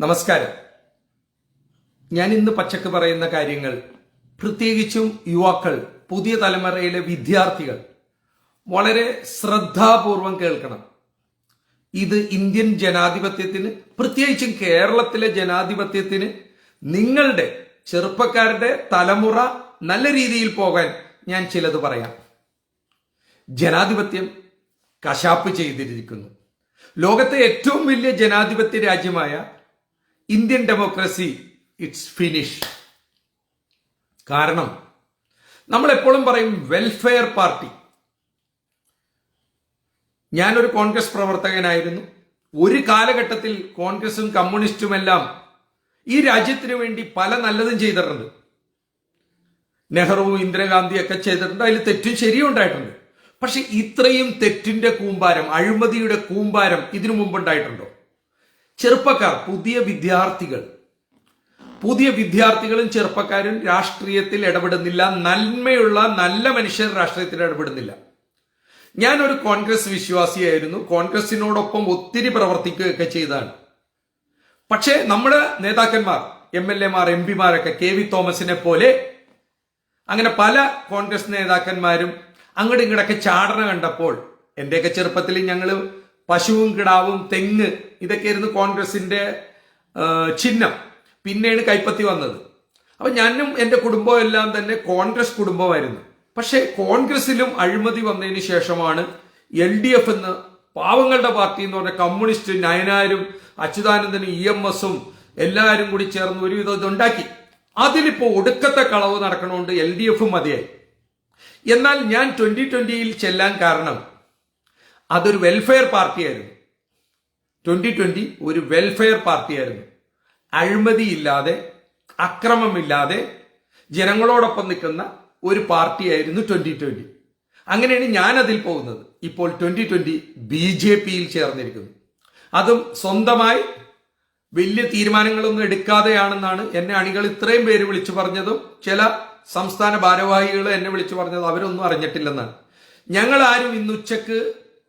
നമസ്കാരം. ഞാൻ ഇന്ന് പച്ചക്ക് പറയുന്ന കാര്യങ്ങൾ പ്രത്യേകിച്ചും യുവാക്കൾ പുതിയ തലമുറയിലെ വിദ്യാർത്ഥികൾ വളരെ ശ്രദ്ധാപൂർവം കേൾക്കണം. ഇത് ഇന്ത്യൻ ജനാധിപത്യത്തിന് പ്രത്യേകിച്ചും കേരളത്തിലെ ജനാധിപത്യത്തിന് നിങ്ങളുടെ ചെറുപ്പക്കാരുടെ തലമുറ നല്ല രീതിയിൽ പോകാൻ ഞാൻ ചിലത് പറയാം. ജനാധിപത്യം കശാപ്പ് ചെയ്തിരിക്കുന്നു. ലോകത്തെ ഏറ്റവും വലിയ ജനാധിപത്യ രാജ്യമായ ഇന്ത്യൻ ഡെമോക്രസി ഇറ്റ്സ് ഫിനിഷ് കാരണം നമ്മൾ എപ്പോഴും പറയും വെൽഫെയർ പാർട്ടി ഞാനൊരു കോൺഗ്രസ് പ്രവർത്തകനായിരുന്നു. ഒരു കാലഘട്ടത്തിൽ കോൺഗ്രസും കമ്മ്യൂണിസ്റ്റുമെല്ലാം ഈ രാജ്യത്തിന് വേണ്ടി പല നല്ലതും ചെയ്തിട്ടുണ്ട്. നെഹ്റുവും ഇന്ദിരാഗാന്ധിയൊക്കെ ചെയ്തിട്ടുണ്ട്. അതിൽ തെറ്റും ശരിയും ഉണ്ടായിട്ടുണ്ട്. പക്ഷെ ഇത്രയും തെറ്റിന്റെ കൂമ്പാരം അഴിമതിയുടെ കൂമ്പാരം ഇതിനു മുമ്പുണ്ടായിട്ടുണ്ടോ? ചെറുപ്പക്കാർ പുതിയ വിദ്യാർത്ഥികൾ. പുതിയ വിദ്യാർത്ഥികളും ചെറുപ്പക്കാരും രാഷ്ട്രീയത്തിൽ ഇടപെടുന്നില്ല. നന്മയുള്ള നല്ല മനുഷ്യർ രാഷ്ട്രീയത്തിൽ ഇടപെടുന്നില്ല. ഞാനൊരു കോൺഗ്രസ് വിശ്വാസിയായിരുന്നു. കോൺഗ്രസിനോടൊപ്പം ഒത്തിരി പ്രവർത്തിക്കുകയൊക്കെ ചെയ്താണ്. പക്ഷേ നമ്മുടെ നേതാക്കന്മാർ എം എൽ എമാർ എം പിമാരൊക്കെ കെ വി തോമസിനെ പോലെ അങ്ങനെ പല കോൺഗ്രസ് നേതാക്കന്മാരും അങ്ങോട്ടും ഇങ്ങോട്ടൊക്കെ ചാടന കണ്ടപ്പോൾ എന്റെയൊക്കെ ചെറുപ്പത്തിൽ ഞങ്ങൾ പശുവും കിടാവും തെങ്ങ് ഇതൊക്കെയായിരുന്നു കോൺഗ്രസിന്റെ ചിഹ്നം. പിന്നെയാണ് കൈപ്പത്തി വന്നത്. അപ്പൊ ഞാനും എന്റെ കുടുംബവും എല്ലാം തന്നെ കോൺഗ്രസ് കുടുംബമായിരുന്നു. പക്ഷേ കോൺഗ്രസിലും അഴിമതി വന്നതിന് ശേഷമാണ് എൽ ഡി എഫ് എന്ന് പാവങ്ങളുടെ പാർട്ടി എന്ന് പറഞ്ഞ കമ്മ്യൂണിസ്റ്റ് നയനാരും അച്യുതാനന്ദനും ഇ എം എസും എല്ലാവരും കൂടി ചേർന്ന് ഒരുവിധം ഇതുണ്ടാക്കി. അതിലിപ്പോ ഒടുക്കത്തെ കളവ് നടക്കണോണ്ട് എൽ ഡി എഫും മതിയായി. എന്നാൽ ഞാൻ ട്വന്റി ട്വന്റിയിൽ ചെല്ലാൻ കാരണം അതൊരു വെൽഫെയർ പാർട്ടിയായിരുന്നു. ട്വന്റി ട്വന്റി ഒരു വെൽഫെയർ പാർട്ടിയായിരുന്നു. അഴിമതിയില്ലാതെ അക്രമമില്ലാതെ ജനങ്ങളോടൊപ്പം നിൽക്കുന്ന ഒരു പാർട്ടിയായിരുന്നു ട്വന്റി ട്വന്റി അങ്ങനെയാണ് ഞാൻ അതിൽ പോകുന്നത്. ഇപ്പോൾ ട്വന്റി ട്വന്റി ബി ജെ പിയിൽ ചേർന്നിരിക്കുന്നു. അതും സ്വന്തമായി വലിയ തീരുമാനങ്ങളൊന്നും എടുക്കാതെയാണെന്നാണ് എന്നെ അണികൾ ഇത്രയും പേര് വിളിച്ചു പറഞ്ഞതും ചില സംസ്ഥാന ഭാരവാഹികൾ എന്നെ വിളിച്ചു പറഞ്ഞത് അവരൊന്നും അറിഞ്ഞിട്ടില്ലെന്നാണ്. ഞങ്ങൾ ആരും ഇന്ന് ഉച്ചയ്ക്ക്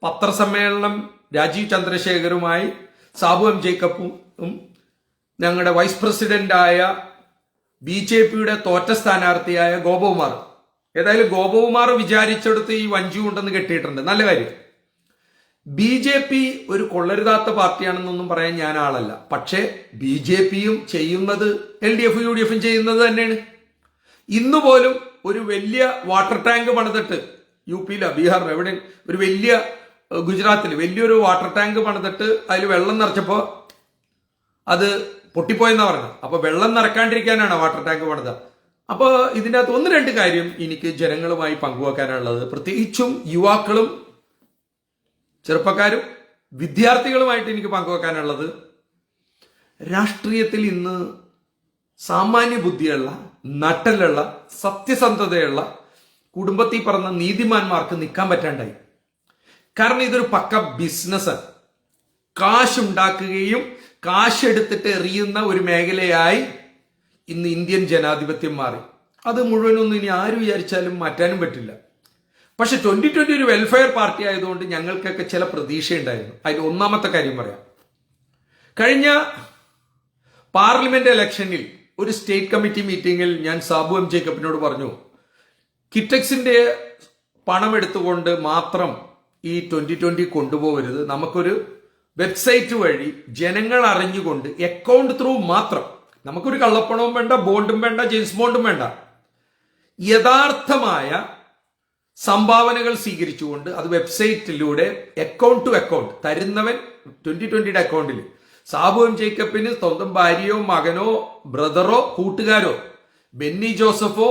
പത്രസമ്മേളനം രാജീവ് ചന്ദ്രശേഖരുമായി സാബു എം ജേക്കബും ഞങ്ങളുടെ വൈസ് പ്രസിഡന്റായ ബി ജെ പിയുടെ തോറ്റ സ്ഥാനാർത്ഥിയായ ഗോപകുമാർ. ഏതായാലും ഗോപകുമാർ വിചാരിച്ചെടുത്ത് ഈ വഞ്ചി ഉണ്ടെന്ന് കെട്ടിയിട്ടുണ്ട്. നല്ല കാര്യം. ബി ജെ പി ഒരു കൊള്ളരുതാത്ത പാർട്ടിയാണെന്നൊന്നും പറയാൻ ഞാൻ ആളല്ല. പക്ഷേ ബി ജെ പിയും ചെയ്യുന്നത് എൽ ഡി എഫും യു ഡി എഫും ചെയ്യുന്നത് തന്നെയാണ്. ഇന്ന് പോലും ഒരു വലിയ വാട്ടർ ടാങ്ക് പണിതിട്ട് യു പിയിലോ ബീഹാറിലോ എവിടെ ഒരു വലിയ ഗുജറാത്തിൽ വലിയൊരു വാട്ടർ ടാങ്ക് പണിതിട്ട് അതിൽ വെള്ളം നിറച്ചപ്പോൾ അത് പൊട്ടിപ്പോയെന്നാ പറഞ്ഞത്. അപ്പോൾ വെള്ളം നിറക്കാണ്ടിരിക്കാനാണ് വാട്ടർ ടാങ്ക് പണിത്. അപ്പൊ ഇതിന്റെ അകത്ത് ഒന്ന് രണ്ട് കാര്യം എനിക്ക് ജനങ്ങളുമായി പങ്കുവെക്കാനുള്ളത്. പ്രത്യേകിച്ചും യുവാക്കളും ചെറുപ്പക്കാരും വിദ്യാർത്ഥികളുമായിട്ട് എനിക്ക് പങ്കുവെക്കാനുള്ളത്. രാഷ്ട്രീയത്തിൽ ഇന്ന് സാമാന്യ ബുദ്ധിയുള്ള നട്ടലുള്ള സത്യസന്ധതയുള്ള കുടുംബത്തിൽ പറഞ്ഞ നീതിമാന്മാർക്ക് നിൽക്കാൻ പറ്റാണ്ടായി. കാരണം ഇതൊരു പക്ക ബിസിനസ് കാശുണ്ടാക്കുകയും കാശെടുത്തിട്ട് എറിയുന്ന ഒരു മേഖലയായി ഇന്ന് ഇന്ത്യൻ ജനാധിപത്യം മാറി. അത് മുഴുവനൊന്നും ഇനി ആര് വിചാരിച്ചാലും മാറ്റാനും പറ്റില്ല. പക്ഷെ ട്വന്റി ട്വന്റി ഒരു വെൽഫെയർ പാർട്ടി ആയതുകൊണ്ട് ഞങ്ങൾക്കൊക്കെ ചില പ്രതീക്ഷയുണ്ടായിരുന്നു. അതിൽ ഒന്നാമത്തെ കാര്യം പറയാം. കഴിഞ്ഞ പാർലമെന്റ് ഇലക്ഷനിൽ ഒരു സ്റ്റേറ്റ് കമ്മിറ്റി മീറ്റിംഗിൽ ഞാൻ സാബു എം ജേക്കബിനോട് പറഞ്ഞു കിറ്റക്സിന്റെ പണം എടുത്തുകൊണ്ട് മാത്രം ഈ ട്വന്റി ട്വന്റി കൊണ്ടുപോകരുത്. നമുക്കൊരു വെബ്സൈറ്റ് വഴി ജനങ്ങൾ അറിഞ്ഞുകൊണ്ട് അക്കൗണ്ട് ത്രൂ മാത്രം നമുക്കൊരു കള്ളപ്പണവും വേണ്ട ബോണ്ടും വേണ്ട ജെയിംസ് ബോണ്ടും വേണ്ട. യഥാർത്ഥമായ സംഭാവനകൾ സ്വീകരിച്ചുകൊണ്ട് അത് വെബ്സൈറ്റിലൂടെ അക്കൗണ്ട് ടു അക്കൗണ്ട് തരുന്നവൻ ട്വന്റി ട്വന്റിയുടെ അക്കൗണ്ടിൽ സാബുവും ജേക്കബിന് സ്വന്തം ഭാര്യയോ മകനോ ബ്രദറോ കൂട്ടുകാരോ ബെന്നി ജോസഫോ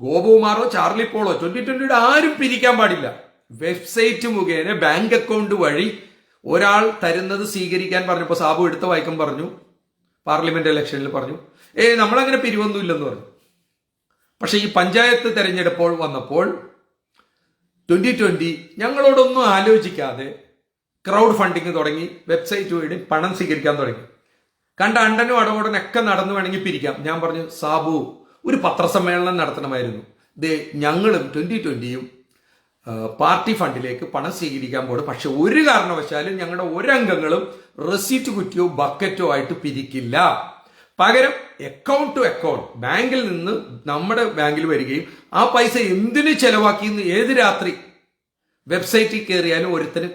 ഗോപകുമാറോ ചാർലി പോളോ ട്വന്റി ട്വന്റിയുടെ ആരും പിരിക്കാൻ പാടില്ല. വെബ്സൈറ്റ് മുഖേന ബാങ്ക് അക്കൗണ്ട് വഴി ഒരാൾ തരുന്നത് സ്വീകരിക്കാൻ പറഞ്ഞപ്പോൾ സാബു എടുത്ത വായിക്കം പറഞ്ഞു. പാർലമെന്റ് ഇലക്ഷനിൽ പറഞ്ഞു. ഏ നമ്മളങ്ങനെ പിരിവൊന്നുമില്ലെന്ന് പറഞ്ഞു. പക്ഷേ ഈ പഞ്ചായത്ത് തെരഞ്ഞെടുപ്പോൾ വന്നപ്പോൾ ട്വന്റി ട്വന്റി ഞങ്ങളോടൊന്നും ആലോചിക്കാതെ ക്രൗഡ് ഫണ്ടിങ് തുടങ്ങി വെബ്സൈറ്റ് വഴി പണം സ്വീകരിക്കാൻ തുടങ്ങി. കണ്ട അണ്ടനും അടവോടനൊക്കെ നടന്നു വേണമെങ്കിൽ പിരിക്കാം. ഞാൻ പറഞ്ഞു സാബു ഒരു പത്രസമ്മേളനം നടത്തണമായിരുന്നു. ദേ ഞങ്ങളും ട്വന്റി ട്വന്റിയും പാർട്ടി ഫണ്ടിലേക്ക് പണം സ്വീകരിക്കാൻ പോകുന്നത് പക്ഷെ ഒരു കാരണവശാലും ഞങ്ങളുടെ ഒരംഗങ്ങളും റെസീറ്റ് കുറ്റിയോ ബക്കറ്റോ ആയിട്ട് പിരിക്കില്ല. പകരം അക്കൗണ്ട് ടു അക്കൗണ്ട് ബാങ്കിൽ നിന്ന് നമ്മുടെ ബാങ്കിൽ വരികയും ആ പൈസ എന്തിനു ചെലവാക്കിയെന്ന് ഏത് രാത്രി വെബ്സൈറ്റിൽ കയറിയാലും ഒരുത്തന്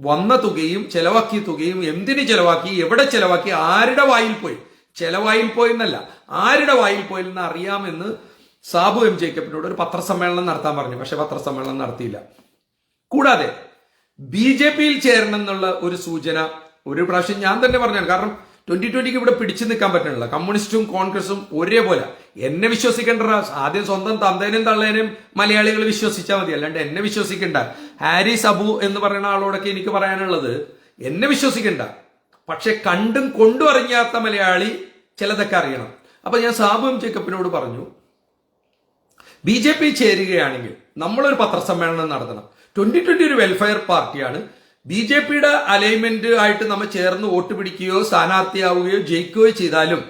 വന്ന തുകയും ചെലവാക്കിയ തുകയും എന്തിനു ചെലവാക്കി എവിടെ ചെലവാക്കി ആരുടെ വായിൽ പോയി? ചെലവായിൽ പോയി എന്നല്ല ആരുടെ വായിൽ പോയി എന്ന് അറിയാമെന്ന് സാബു എം ജേക്കബിനോട് ഒരു പത്രസമ്മേളനം നടത്താൻ പറഞ്ഞു പക്ഷെ പത്രസമ്മേളനം നടത്തിയില്ല. കൂടാതെ ബി ജെ പിയിൽ ചേരണം എന്നുള്ള ഒരു സൂചന ഒരു പ്രാവശ്യം ഞാൻ തന്നെ പറഞ്ഞാണ്. കാരണം ട്വന്റി ട്വന്റിക്ക് ഇവിടെ പിടിച്ചു നിൽക്കാൻ പറ്റണില്ല. കമ്മ്യൂണിസ്റ്റും കോൺഗ്രസും ഒരേപോലെ. എന്നെ വിശ്വസിക്കേണ്ട ആദ്യം സ്വന്തം തന്തേനും തള്ളേനും മലയാളികൾ വിശ്വസിച്ചാൽ മതി. അല്ലാണ്ട് എന്നെ വിശ്വസിക്കണ്ട. ഹാരി സബു എന്ന് പറയുന്ന ആളോടൊക്കെ എനിക്ക് പറയാനുള്ളത് എന്നെ വിശ്വസിക്കണ്ട. പക്ഷെ കണ്ടും കൊണ്ടും അറിയാത്ത മലയാളി ചിലതൊക്കെ അറിയണം. അപ്പൊ ഞാൻ സാബു എം ജേക്കബിനോട് പറഞ്ഞു ബി ജെ പി ചേരുകയാണെങ്കിൽ നമ്മളൊരു പത്രസമ്മേളനം നടത്തണം. ട്വന്റി ട്വന്റി ഒരു വെൽഫെയർ പാർട്ടിയാണ്. ബി ജെ പിയുടെ അലൈൻമെന്റ് ആയിട്ട് നമ്മൾ ചേർന്ന് വോട്ട് പിടിക്കുകയോ സ്ഥാനാർത്ഥിയാവുകയോ ജയിക്കുകയോ ചെയ്താലും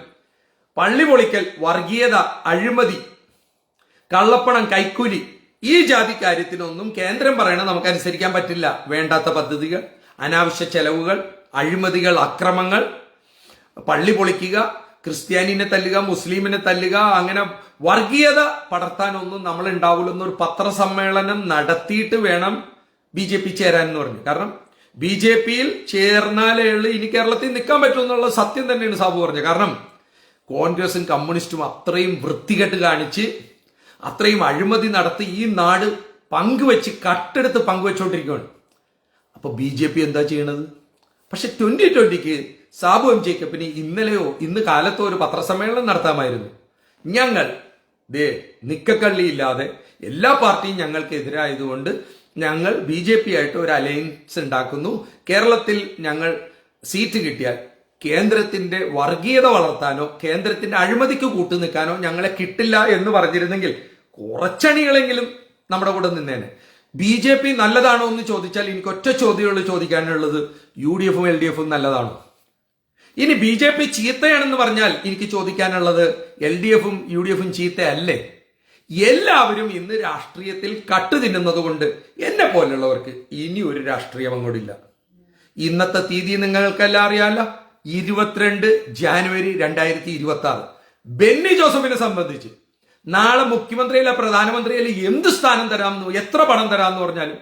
പള്ളി പൊളിക്കൽ വർഗീയത അഴിമതി കള്ളപ്പണം കൈക്കൂലി ഈ ജാതി കാര്യത്തിനൊന്നും കേന്ദ്രം പറയണത് നമുക്ക് അനുസരിക്കാൻ പറ്റില്ല. വേണ്ടാത്ത പദ്ധതികൾ അനാവശ്യ ചെലവുകൾ അഴിമതികൾ അക്രമങ്ങൾ പള്ളി പൊളിക്കുക ക്രിസ്ത്യാനിനെ തല്ലുക മുസ്ലിമിനെ തല്ലുക അങ്ങനെ വർഗീയത പടർത്താനൊന്നും നമ്മൾ ഉണ്ടാവില്ലെന്നൊരു പത്രസമ്മേളനം നടത്തിയിട്ട് വേണം ബി ജെ പി ചേരാൻ എന്ന് പറഞ്ഞു. കാരണം ബി ജെ പിയിൽ ചേർന്നാലേ ഉള്ളൂ ഇനി കേരളത്തിൽ നിൽക്കാൻ പറ്റും എന്നുള്ള സത്യം തന്നെയാണ് സാബു പറഞ്ഞത്. കാരണം കോൺഗ്രസും കമ്മ്യൂണിസ്റ്റും അത്രയും വൃത്തികെട്ട് കാണിച്ച് അത്രയും അഴിമതി നടത്തി ഈ നാട് പങ്കുവെച്ച് കട്ടെടുത്ത് പങ്കുവെച്ചുകൊണ്ടിരിക്കുകയാണ് അപ്പൊ ബി ജെ പി എന്താ ചെയ്യണത്? പക്ഷെ ട്വന്റി ട്വന്റിക്ക് സാബു എം ജേക്കബിന് ഇന്നലെയോ ഇന്ന് കാലത്തോ ഒരു പത്രസമ്മേളനം നടത്താമായിരുന്നു. ഞങ്ങൾ ദേ നിക്കക്കള്ളിയില്ലാതെ എല്ലാ പാർട്ടിയും ഞങ്ങൾക്ക് എതിരായതുകൊണ്ട് ഞങ്ങൾ ബി ജെ പി ആയിട്ട് ഒരു അലയൻസ് ഉണ്ടാക്കുന്നു. കേരളത്തിൽ ഞങ്ങൾ സീറ്റ് കിട്ടിയാൽ കേന്ദ്രത്തിന്റെ വർഗീയത വളർത്താനോ കേന്ദ്രത്തിന്റെ അഴിമതിക്ക് കൂട്ടു നിൽക്കാനോ ഞങ്ങളെ കിട്ടില്ല എന്ന് പറഞ്ഞിരുന്നെങ്കിൽ കുറച്ചണികളെങ്കിലും നമ്മുടെ കൂടെ നിന്നേനെ. ബി ജെ പി നല്ലതാണോ എന്ന് ചോദിച്ചാൽ എനിക്ക് ഒറ്റ ചോദ്യമുള്ളൂ ചോദിക്കാനുള്ളത്. യു ഡി എഫും എൽ ഡി എഫും നല്ലതാണോ? ഇനി ബി ജെ പി ചീത്തയാണെന്ന് പറഞ്ഞാൽ എനിക്ക് ചോദിക്കാനുള്ളത് എൽ ഡി എഫും യു ഡി എഫും ചീത്തയല്ലേ? എല്ലാവരും ഇന്ന് രാഷ്ട്രീയത്തിൽ കട്ട് തിന്നുന്നത് കൊണ്ട് എന്നെ പോലുള്ളവർക്ക് ഇനി ഒരു രാഷ്ട്രീയം അങ്ങോട്ടില്ല ഇന്നത്തെ തീയതി നിങ്ങൾക്കെല്ലാം അറിയാമല്ലോ ഇരുപത്തിരണ്ട് ജാനുവരി രണ്ടായിരത്തി ഇരുപത്തി ആറ് ബെന്നി ജോസഫിനെ സംബന്ധിച്ച് നാളെ മുഖ്യമന്ത്രിയല്ല പ്രധാനമന്ത്രിയല്ല എന്ത് സ്ഥാനം തരാമെന്ന് എത്ര പണം തരാമെന്ന് പറഞ്ഞാലും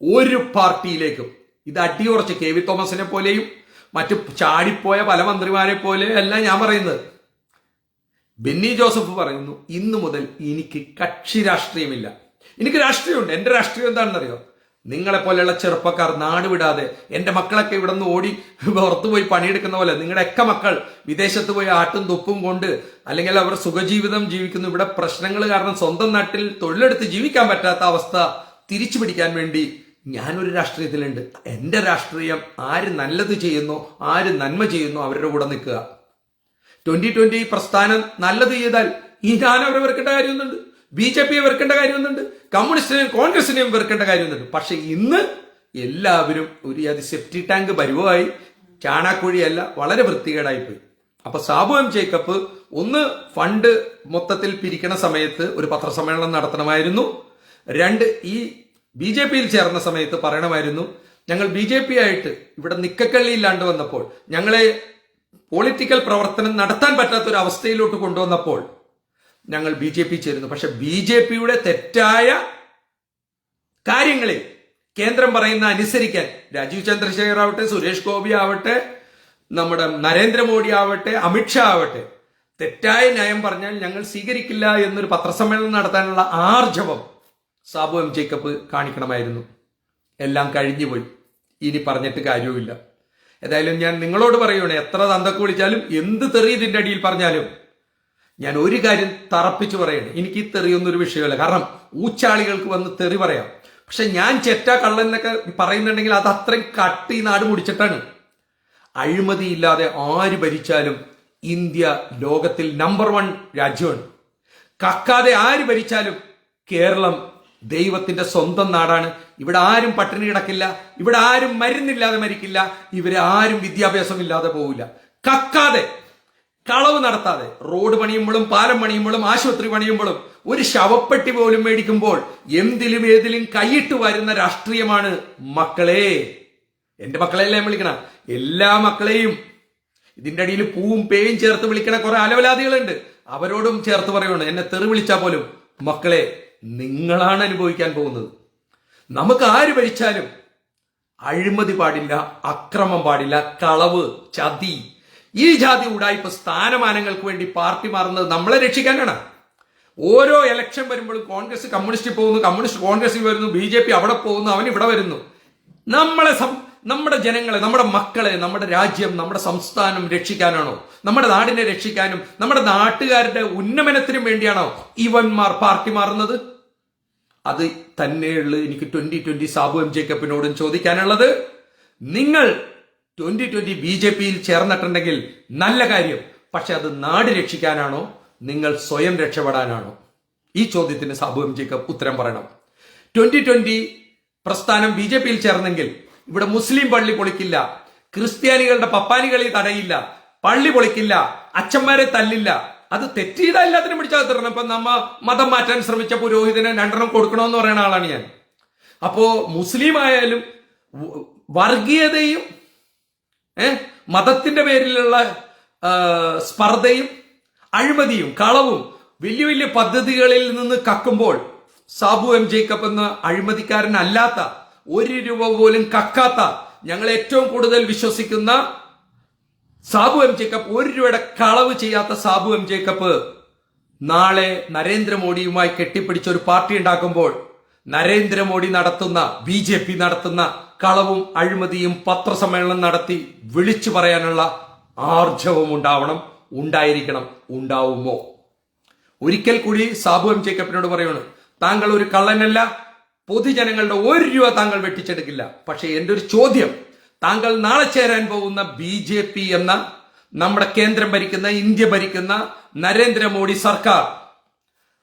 ഒരു പാർട്ടിയിലേക്കും. ഇത് അടിയുറച്ച് കെ വി തോമസിനെ പോലെയും മറ്റു ചാടിപ്പോയ പല മന്ത്രിമാരെ പോലെ അല്ല ഞാൻ പറയുന്നത്. ബെന്നി ജോസഫ് പറയുന്നു ഇന്നു മുതൽ എനിക്ക് കക്ഷി രാഷ്ട്രീയമില്ല. എനിക്ക് രാഷ്ട്രീയമുണ്ട്. എന്റെ രാഷ്ട്രീയം എന്താണെന്നറിയോ? നിങ്ങളെ പോലെയുള്ള ചെറുപ്പക്കാർ നാട് വിടാതെ എന്റെ മക്കളൊക്കെ ഇവിടെ നിന്ന് ഓടി പുറത്തു പോയി പണിയെടുക്കുന്ന പോലെ നിങ്ങളുടെയൊക്കെ മക്കൾ വിദേശത്ത് പോയി ആട്ടും തുപ്പും കൊണ്ട് അല്ലെങ്കിൽ അവർ സുഖജീവിതം ജീവിക്കുന്നു. ഇവിടെ പ്രശ്നങ്ങൾ കാരണം സ്വന്തം നാട്ടിൽ തൊഴിലെടുത്ത് ജീവിക്കാൻ പറ്റാത്ത അവസ്ഥ തിരിച്ചു പിടിക്കാൻ വേണ്ടി ഞാനൊരു രാഷ്ട്രീയത്തിലുണ്ട്. എന്റെ രാഷ്ട്രീയം ആര് നല്ലത് ചെയ്യുന്നു ആര് നന്മ ചെയ്യുന്നു അവരുടെ കൂടെ നിൽക്കുക. ട്വന്റി ട്വന്റി പ്രസ്ഥാനം നല്ലത് ചെയ്താൽ ഈ ഞാൻ അവരെ വെറുക്കേണ്ട കാര്യമൊന്നുണ്ട്. ബി ജെ പിയെ വെറുക്കേണ്ട കാര്യമൊന്നുണ്ട്. കമ്മ്യൂണിസ്റ്റിനെയും കോൺഗ്രസിനെയും വെറുക്കേണ്ട കാര്യമൊന്നുണ്ട്. പക്ഷെ ഇന്ന് എല്ലാവരും ഒരു അത് സെപ്റ്റി ടാങ്ക് പരുവമായി ചാണാക്കുഴിയല്ല വളരെ വൃത്തികേടായി പോയി അപ്പൊ സാബു എം ജേക്കബ് ഒന്ന് ഫണ്ട് മൊത്തത്തിൽ പിരിക്കണ സമയത്ത് ഒരു പത്രസമ്മേളനം നടത്തണമായിരുന്നു. രണ്ട് ഈ ബി ജെ പിയിൽ ചേർന്ന സമയത്ത് പറയണമായിരുന്നു ഞങ്ങൾ ബി ജെ പി ആയിട്ട് ഇവിടെ നിക്കക്കള്ളി ഇല്ലാണ്ട് വന്നപ്പോൾ ഞങ്ങളെ പൊളിറ്റിക്കൽ പ്രവർത്തനം നടത്താൻ പറ്റാത്ത ഒരു അവസ്ഥയിലോട്ട് കൊണ്ടുവന്നപ്പോൾ ഞങ്ങൾ ബി ജെ പി ചേരുന്നു. പക്ഷെ ബി ജെ പിയുടെ തെറ്റായ കാര്യങ്ങളിൽ കേന്ദ്രം പറയുന്ന അനുസരിക്കാൻ രാജീവ് ചന്ദ്രശേഖർ ആവട്ടെ സുരേഷ് ഗോപി ആവട്ടെ നമ്മുടെ നരേന്ദ്രമോദി ആവട്ടെ അമിത്ഷാ ആവട്ടെ തെറ്റായ ന്യായം പറഞ്ഞാൽ ഞങ്ങൾ സ്വീകരിക്കില്ല എന്നൊരു പത്രസമ്മേളനം നടത്താനുള്ള ആർജവം സാബു എം ജേക്കബ് കാണിക്കണമായിരുന്നു. എല്ലാം കഴിഞ്ഞുപോയി ഇനി പറഞ്ഞിട്ട് കാര്യവുമില്ല. ഏതായാലും ഞാൻ നിങ്ങളോട് പറയുകയാണ് എത്ര തന്തക്ക് വിളിച്ചാലും എന്ത് തെറി ഇതിന്റെ അടിയിൽ പറഞ്ഞാലും ഞാൻ ഒരു കാര്യം തറപ്പിച്ച് പറയണം. എനിക്ക് ഈ തെറിയൊന്നും ഒരു വിഷയമല്ല. കാരണം ഊച്ചാളികൾക്ക് വന്ന് തെറി പറയാം. പക്ഷെ ഞാൻ ചെറ്റ കള്ളൻ എന്നൊക്കെ പറയുന്നുണ്ടെങ്കിൽ അത് അത്രയും കട്ടി നാട് മുടിച്ചിട്ടാണ്. അഴിമതിയില്ലാതെ ആര് ഭരിച്ചാലും ഇന്ത്യ ലോകത്തിൽ നമ്പർ വൺ രാജ്യമാണ്. കക്കാതെ ആര് ഭരിച്ചാലും കേരളം ദൈവത്തിന്റെ സ്വന്തം നാടാണ്. ഇവിടെ ആരും പട്ടിണി കിടക്കില്ല. ഇവിടെ ആരും മരുന്നില്ലാതെ മരിക്കില്ല. ഇവരെ ആരും വിദ്യാഭ്യാസം ഇല്ലാതെ പോവില്ല. കക്കാതെ കളവ് നടത്താതെ റോഡ് പണിയുമ്പോഴും പാലം പണിയുമ്പോഴും ആശുപത്രി പണിയുമ്പോഴും ഒരു ശവപ്പെട്ടി പോലും മേടിക്കുമ്പോൾ എന്തിലും ഏതിലും കൈയിട്ട് വരുന്ന രാഷ്ട്രീയമാണ് മക്കളെ. എന്റെ മക്കളെല്ലാം വിളിക്കണ? എല്ലാ മക്കളെയും ഇതിന്റെ അടിയിൽ പൂവും പേയും ചേർത്ത് വിളിക്കണ കുറെ അലവലാദികളുണ്ട്. അവരോടും ചേർത്ത് പറയുന്നുണ്ട്. എന്നെ തെറി വിളിച്ചാൽ പോലും മക്കളെ നിങ്ങളാണ് അനുഭവിക്കാൻ പോകുന്നത്. നമുക്ക് ആര് ഭരിച്ചാലും അഴിമതി പാടില്ല അക്രമം പാടില്ല കളവ് ചതി ഈ ജാതി ഉടായ്പ സ്ഥാനമാനങ്ങൾക്ക് വേണ്ടി പാർട്ടി മാറുന്നത് നമ്മളെ രക്ഷിക്കാനാണ്. ഓരോ ഇലക്ഷൻ വരുമ്പോഴും കോൺഗ്രസ് കമ്മ്യൂണിസ്റ്റിൽ പോകുന്നു കമ്മ്യൂണിസ്റ്റ് കോൺഗ്രസിൽ വരുന്നു ബി ജെ പി അവിടെ പോകുന്നു അവൻ ഇവിടെ വരുന്നു. നമ്മളെ നമ്മുടെ ജനങ്ങളെ നമ്മുടെ മക്കളെ നമ്മുടെ രാജ്യം നമ്മുടെ സംസ്ഥാനം രക്ഷിക്കാനാണോ? നമ്മുടെ നാടിനെ രക്ഷിക്കാനും നമ്മുടെ നാട്ടുകാരുടെ ഉന്നമനത്തിനും വേണ്ടിയാണോ ഇവന്മാർ പാർട്ടി മാറുന്നത്? അത് തന്നെയുള്ള എനിക്ക് ട്വന്റി ട്വന്റി സാബു എം ജേക്കബിനോടും ചോദിക്കാനുള്ളത്. നിങ്ങൾ ട്വന്റി ട്വന്റി ബി ജെ പിയിൽ ചേർന്നിട്ടുണ്ടെങ്കിൽ നല്ല കാര്യം. പക്ഷെ അത് നാട് രക്ഷിക്കാനാണോ? നിങ്ങൾ സ്വയം രക്ഷപ്പെടാനാണോ? ഈ ചോദ്യത്തിന് സാബു എം ജേക്കബ് ഉത്തരം പറയണം. ട്വന്റി ട്വന്റി പ്രസ്ഥാനം ബി ജെ പിയിൽ ചേർന്നെങ്കിൽ ഇവിടെ മുസ്ലിം പള്ളി പൊളിക്കില്ല. ക്രിസ്ത്യാനികളുടെ പപ്പാലികളിൽ തടയില്ല. പള്ളി പൊളിക്കില്ല. അച്ഛന്മാരെ തല്ലില്ല. അത് തെറ്റിയിട എല്ലാത്തിനും തരണം. ഇപ്പൊ നമ്മ മതം മാറ്റാൻ ശ്രമിച്ച പുരോഹിതനെ രണ്ടെണ്ണം കൊടുക്കണമെന്ന് പറയുന്ന ആളാണ് ഞാൻ. അപ്പോ മുസ്ലിം ആയാലും വർഗീയതയും ഏ മതത്തിന്റെ പേരിലുള്ള സ്പർദ്ധയും അഴിമതിയും കളവും വലിയ വലിയ പദ്ധതികളിൽ നിന്ന് കക്കുമ്പോൾ സാബു എം ജേക്കബ് എന്ന അഴിമതിക്കാരനല്ലാത്ത ഒരു രൂപ പോലും കക്കാത്ത ഞങ്ങൾ ഏറ്റവും കൂടുതൽ വിശ്വസിക്കുന്ന സാബു എം ജേക്കബ് ഒരു രൂപയുടെ കളവ് ചെയ്യാത്ത സാബു എം ജേക്കബ് നാളെ നരേന്ദ്രമോദിയുമായി കെട്ടിപ്പിടിച്ച ഒരു പാർട്ടി ഉണ്ടാക്കുമ്പോൾ നരേന്ദ്രമോദി നടത്തുന്ന ബി ജെ പി നടത്തുന്ന കളവും അഴിമതിയും പത്രസമ്മേളനം നടത്തി വിളിച്ചു പറയാനുള്ള ആർജവം ഉണ്ടാവണം ഉണ്ടായിരിക്കണം ഉണ്ടാവുമോ? ഒരിക്കൽ കൂടി സാബു എം ജേക്കബിനോട് പറയുന്നു താങ്കൾ ഒരു കള്ളനല്ല പൊതുജനങ്ങളുടെ ഒരു രൂപ താങ്കൾ വെട്ടിച്ചെടുക്കില്ല. പക്ഷെ എന്റെ ഒരു ചോദ്യം താങ്കൾ നാളെ ചേരാൻ പോകുന്ന ബി ജെ പി എന്ന നമ്മുടെ കേന്ദ്രം ഭരിക്കുന്ന ഇന്ത്യ ഭരിക്കുന്ന നരേന്ദ്രമോദി സർക്കാർ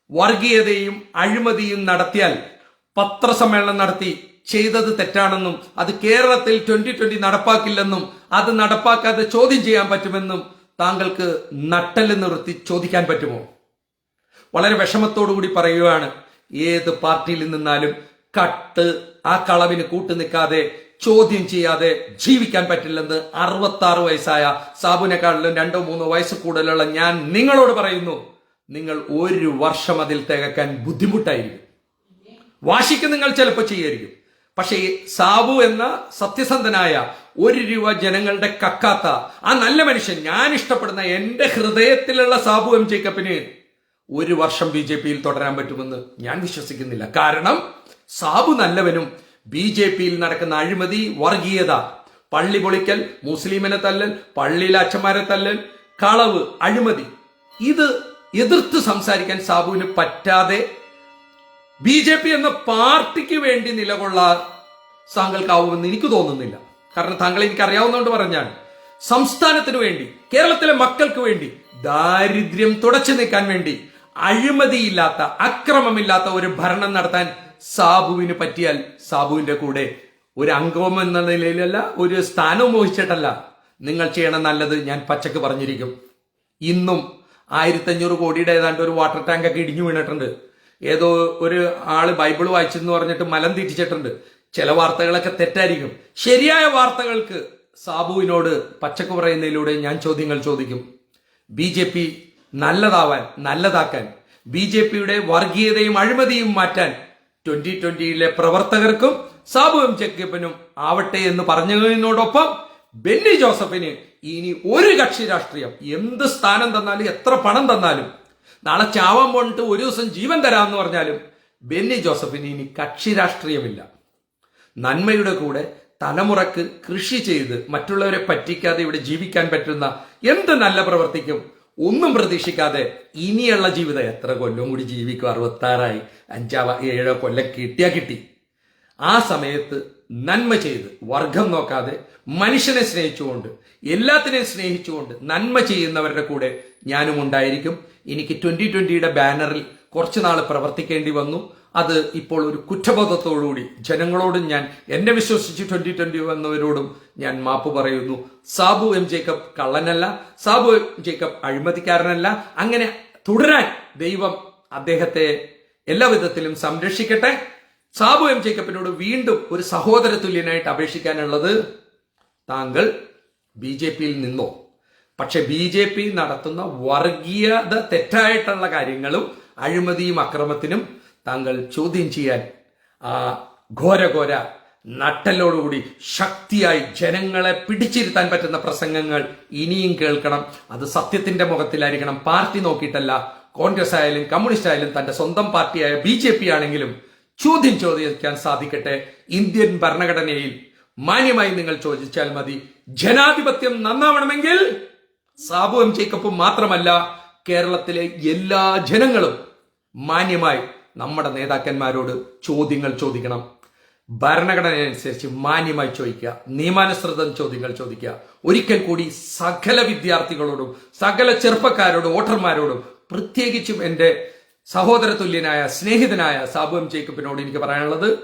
വർഗീയതയും അഴിമതിയും നടത്തിയാൽ പത്രസമ്മേളനം നടത്തി ചെയ്തത് തെറ്റാണെന്നും അത് കേരളത്തിൽ ട്വന്റി ട്വന്റി നടപ്പാക്കില്ലെന്നും അത് നടപ്പാക്കാതെ ചോദ്യം ചെയ്യാൻ പറ്റുമെന്നും താങ്കൾക്ക് നട്ടൽ നിർത്തി ചോദിക്കാൻ പറ്റുമോ? വളരെ കൂടി പറയുകയാണ് ഏത് പാർട്ടിയിൽ നിന്നാലും കട്ട് ആ കളവിന് കൂട്ടു നിൽക്കാതെ ചോദ്യം ചെയ്യാതെ ജീവിക്കാൻ പറ്റില്ലെന്ന് അറുപത്തി ആറ് വയസ്സായ സാബുനെക്കാളിലും രണ്ടോ മൂന്നോ വയസ്സ് കൂടുതലുള്ള ഞാൻ നിങ്ങളോട് പറയുന്നു നിങ്ങൾ ഒരു വർഷം അതിൽ തികക്കാൻ ബുദ്ധിമുട്ടായിരിക്കും. വാശിക്ക് നിങ്ങൾ ചിലപ്പോൾ ചെയ്യായിരിക്കും. പക്ഷേ സാബു എന്ന സത്യസന്ധനായ ഒരു രൂപ ജനങ്ങളുടെ കക്കാത്ത ആ നല്ല മനുഷ്യൻ ഞാൻ ഇഷ്ടപ്പെടുന്ന എന്റെ ഹൃദയത്തിലുള്ള സാബു എം ജേക്കബിന് ഒരു വർഷം ബി ജെ പിയിൽ തുടരാൻ പറ്റുമെന്ന് ഞാൻ വിശ്വസിക്കുന്നില്ല. കാരണം സാബു നല്ലവനും ബി ജെ പിയിൽ നടക്കുന്ന അഴിമതി വർഗീയത പള്ളി പൊളിക്കൽ മുസ്ലിമിനെ തല്ലൽ പള്ളിയിലെ അച്ഛന്മാരെ തല്ലൽ കളവ് അഴിമതി. ഇത് എതിർത്ത് സംസാരിക്കാൻ സാബുവിന് പറ്റാതെ ബി ജെ പി എന്ന പാർട്ടിക്ക് വേണ്ടി നിലകൊള്ളാൻ താങ്കൾക്കാവുമെന്ന് എനിക്ക് തോന്നുന്നില്ല. കാരണം താങ്കൾ എനിക്ക് അറിയാവുന്നതുകൊണ്ട് പറഞ്ഞാണ്. സംസ്ഥാനത്തിന് വേണ്ടി കേരളത്തിലെ മക്കൾക്ക് വേണ്ടി ദാരിദ്ര്യം തുടച്ചു നീക്കാൻ വേണ്ടി അഴിമതിയില്ലാത്ത അക്രമമില്ലാത്ത ഒരു ഭരണം നടത്താൻ സാബുവിന് പറ്റിയാൽ സാബുവിന്റെ കൂടെ ഒരു അംഗം എന്ന നിലയിലല്ല ഒരു സ്ഥാനവും മോഹിച്ചിട്ടല്ല. നിങ്ങൾ ചെയ്യണം നല്ലത് ഞാൻ പച്ചക്ക് പറഞ്ഞിരിക്കും. ഇന്നും ആയിരത്തഞ്ഞൂറ് കോടിയുടെ ഏതാണ്ട് ഒരു വാട്ടർ ടാങ്ക് ഒക്കെ ഇടിഞ്ഞു വീണിട്ടുണ്ട്. ഏതോ ഒരു ആൾ ബൈബിൾ വായിച്ചെന്ന് പറഞ്ഞിട്ട് മലം തെറ്റിച്ചിട്ടുണ്ട്. ചില വാർത്തകളൊക്കെ തെറ്റായിരിക്കും. ശരിയായ വാർത്തകൾക്ക് സാബുവിനോട് പച്ചക്ക് പറയുന്നതിലൂടെ ഞാൻ ചോദ്യങ്ങൾ ചോദിക്കും. ബി ജെ പി നല്ലതാവാൻ നല്ലതാക്കാൻ ബി ജെ പിയുടെ വർഗീയതയും അഴിമതിയും മാറ്റാൻ ട്വന്റി ട്വന്റിയിലെ പ്രവർത്തകർക്കും സാബു ജേക്കബിനും ആവട്ടെ എന്ന് പറഞ്ഞതിനോടൊപ്പം ബെന്നി ജോസഫിന് ഇനി ഒരു കക്ഷി രാഷ്ട്രീയം എന്ത് സ്ഥാനം തന്നാലും എത്ര പണം തന്നാലും നാളെ ചാവാൻ പോയിട്ട് ഒരു ദിവസം ജീവൻ തരാമെന്ന് പറഞ്ഞാലും ബെന്നി ജോസഫിന് ഇനി കക്ഷി രാഷ്ട്രീയമില്ല. നന്മയുടെ കൂടെ തലമുറയ്ക്ക് കൃഷി ചെയ്ത് മറ്റുള്ളവരെ പറ്റിക്കാതെ ഇവിടെ ജീവിക്കാൻ പറ്റുന്ന എന്ത് നല്ല പ്രവർത്തിക്കും ഒന്നും പ്രതീക്ഷിക്കാതെ ഇനിയുള്ള ജീവിതം എത്ര കൊല്ലം കൂടി ജീവിക്കും? അറുപത്താറായി. അഞ്ചാവ ഏഴോ കൊല്ലം കിട്ടിയാ കിട്ടി. ആ സമയത്ത് നന്മ ചെയ്ത് വർഗം നോക്കാതെ മനുഷ്യനെ സ്നേഹിച്ചുകൊണ്ട് എല്ലാത്തിനെയും സ്നേഹിച്ചുകൊണ്ട് നന്മ ചെയ്യുന്നവരുടെ കൂടെ ഞാനും ഉണ്ടായിരിക്കും. എനിക്ക് ട്വന്റി ട്വന്റിയുടെ ബാനറിൽ കുറച്ചു നാൾ പ്രവർത്തിക്കേണ്ടി വന്നു. അത് ഇപ്പോൾ ഒരു കുറ്റബോധത്തോടുകൂടി ജനങ്ങളോടും ഞാൻ എന്നെ വിശ്വസിച്ച് ട്വന്റി ട്വന്റി വന്നവരോടും ഞാൻ മാപ്പ് പറയുന്നു. സാബു എം ജേക്കബ് കള്ളനല്ല. സാബു എം ജേക്കബ് അഴിമതിക്കാരനല്ല. അങ്ങനെ തുടരാൻ ദൈവം അദ്ദേഹത്തെ എല്ലാ വിധത്തിലും സംരക്ഷിക്കട്ടെ. സാബു എം ജേക്കബിനോട് വീണ്ടും ഒരു സഹോദര തുല്യനായിട്ട് അപേക്ഷിക്കാനുള്ളത് താങ്കൾ ബി ജെ പിയിൽ നിന്നോ? പക്ഷെ ബി ജെ പി നടത്തുന്ന വർഗീയത തെറ്റായിട്ടുള്ള കാര്യങ്ങളും അഴിമതിയും അക്രമത്തിനും താങ്കൾ ചോദ്യം ചെയ്യാൻ ആ ഘോര ഘോര നട്ടലോടുകൂടി ശക്തിയായി ജനങ്ങളെ പിടിച്ചിരുത്താൻ പറ്റുന്ന പ്രസംഗങ്ങൾ ഇനിയും കേൾക്കണം. അത് സത്യത്തിന്റെ മുഖത്തിലായിരിക്കണം. പാർട്ടി നോക്കിയിട്ടല്ല കോൺഗ്രസ് ആയാലും കമ്മ്യൂണിസ്റ്റ് ആയാലും തന്റെ സ്വന്തം പാർട്ടിയായ ബി ജെ പി ആണെങ്കിലും ചോദ്യം ചോദിക്കാൻ സാധിക്കട്ടെ. ഇന്ത്യൻ ഭരണഘടനയിൽ മാന്യമായി നിങ്ങൾ ചോദിച്ചാൽ മതി. ജനാധിപത്യം നന്നാവണമെങ്കിൽ സാബു എം മാത്രമല്ല കേരളത്തിലെ എല്ലാ ജനങ്ങളും മാന്യമായി നമ്മുടെ നേതാക്കന്മാരോട് ചോദ്യങ്ങൾ ചോദിക്കണം. ഭരണഘടന അനുസരിച്ച് മാന്യമായി ചോദിക്കുക നിയമാനുസൃതം ചോദ്യങ്ങൾ ചോദിക്കുക. ഒരിക്കൽ കൂടി സകല വിദ്യാർത്ഥികളോടും സകല ചെറുപ്പക്കാരോടും വോട്ടർമാരോടും പ്രത്യേകിച്ചും എന്റെ സഹോദര തുല്യനായ സ്നേഹിതനായ സാബു എം ജേക്കബിനോട് എനിക്ക് പറയാനുള്ളത്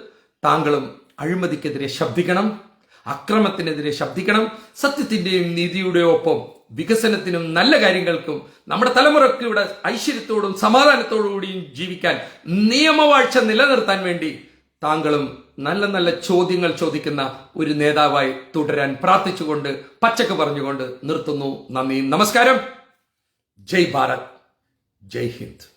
താങ്കളും അഴിമതിക്കെതിരെ ശബ്ദിക്കണം അക്രമത്തിനെതിരെ ശബ്ദിക്കണം സത്യത്തിന്റെയും നീതിയുടെയും ഒപ്പം വികസനത്തിനും നല്ല കാര്യങ്ങൾക്കും നമ്മുടെ തലമുറയ്ക്ക് ഇവിടെ ഐശ്വര്യത്തോടും സമാധാനത്തോടു കൂടിയും ജീവിക്കാൻ നിയമവാഴ്ച നിലനിർത്താൻ വേണ്ടി താങ്കളും നല്ല നല്ല ചോദ്യങ്ങൾ ചോദിക്കുന്ന ഒരു നേതാവായി തുടരാൻ പ്രാർത്ഥിച്ചുകൊണ്ട് പച്ചക്ക് പറഞ്ഞുകൊണ്ട് നിർത്തുന്നു. നന്ദി. നമസ്കാരം. ജയ് ഭാരത്. ജയ് ഹിന്ദ്.